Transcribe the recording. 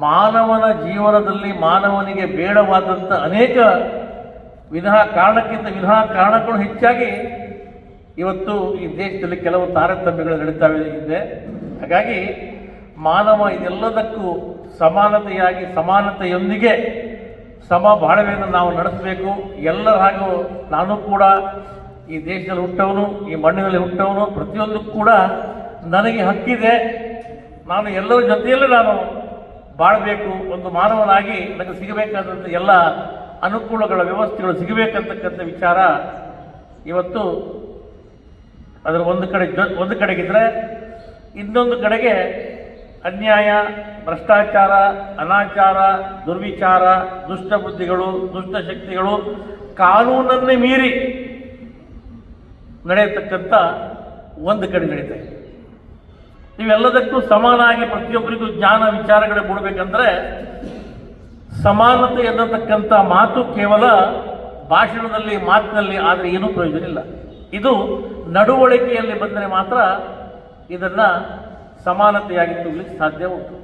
ಮಾನವನ ಜೀವನದಲ್ಲಿ ಮಾನವನಿಗೆ ಬೇಡವಾದಂಥ ಅನೇಕ ವಿಧಾ ಕಾರಣಕ್ಕಿಂತ ವಿಧಾ ಕಾರಣಗಳು ಹೆಚ್ಚಾಗಿ ಇವತ್ತು ಈ ದೇಶದಲ್ಲಿ ಕೆಲವು ತಾರತಮ್ಯಗಳು ನಡೀತಾ ಇದೆ. ಹಾಗಾಗಿ ಮಾನವ ಇದೆಲ್ಲದಕ್ಕೂ ಸಮಾನತೆಯಾಗಿ ಸಮಾನತೆಯೊಂದಿಗೆ ಸಮ ಬಾಳ್ವೆಯನ್ನು ನಾವು ನಡೆಸಬೇಕು. ಎಲ್ಲರ ಹಾಗೂ ನಾನು ಕೂಡ ಈ ದೇಶದಲ್ಲಿ ಹುಟ್ಟವನು, ಈ ಮಣ್ಣಿನಲ್ಲಿ ಹುಟ್ಟವನು. ಪ್ರತಿಯೊಂದಕ್ಕೂ ಕೂಡ ನನಗೆ ಹಕ್ಕಿದೆ. ನಾನು ಎಲ್ಲರ ಜೊತೆಯಲ್ಲೇ ನಾನು ಬಾಳಬೇಕು. ಒಂದು ಮಾನವನಾಗಿ ನನಗೆ ಸಿಗಬೇಕಾದಂಥ ಎಲ್ಲ ಅನುಕೂಲಗಳ ವ್ಯವಸ್ಥೆಗಳು ಸಿಗಬೇಕಂತಕ್ಕಂಥ ವಿಚಾರ ಇವತ್ತು ಅದರ ಒಂದು ಕಡೆ ಒಂದು ಕಡೆಗಿದ್ರೆ ಇನ್ನೊಂದು ಕಡೆಗೆ ಅನ್ಯಾಯ, ಭ್ರಷ್ಟಾಚಾರ, ಅನಾಚಾರ, ದುರ್ವಿಚಾರ ದುಷ್ಟ ಬುದ್ಧಿಗಳು ದುಷ್ಟ ಶಕ್ತಿಗಳು ಕಾನೂನನ್ನೇ ಮೀರಿ ನಡೆಯತಕ್ಕಂಥ ಒಂದು ಕಡೆ ನಡೀತಾ ಇದೆ. ಇವೆಲ್ಲದಕ್ಕೂ ಸಮಾನಾಗಿ ಪ್ರತಿಯೊಬ್ಬರಿಗೂ ಜ್ಞಾನ ವಿಚಾರಗಳು ಕೊಡಬೇಕಂದ್ರೆ ಸಮಾನತೆ ಎನ್ನತಕ್ಕಂಥ ಮಾತು ಕೇವಲ ಭಾಷಣದಲ್ಲಿ, ಮಾತಿನಲ್ಲಿ ಆದರೆ ಏನೂ ಪ್ರಯೋಜನ ಇಲ್ಲ. ಇದು ನಡವಳಿಕೆಯಲ್ಲಿ ಬಂದರೆ ಮಾತ್ರ ಇದನ್ನು ಸಮಾನತೆಯಾಗಿ ತುಂಬಲಿಕ್ಕೆ ಸಾಧ್ಯ ಉಂಟು.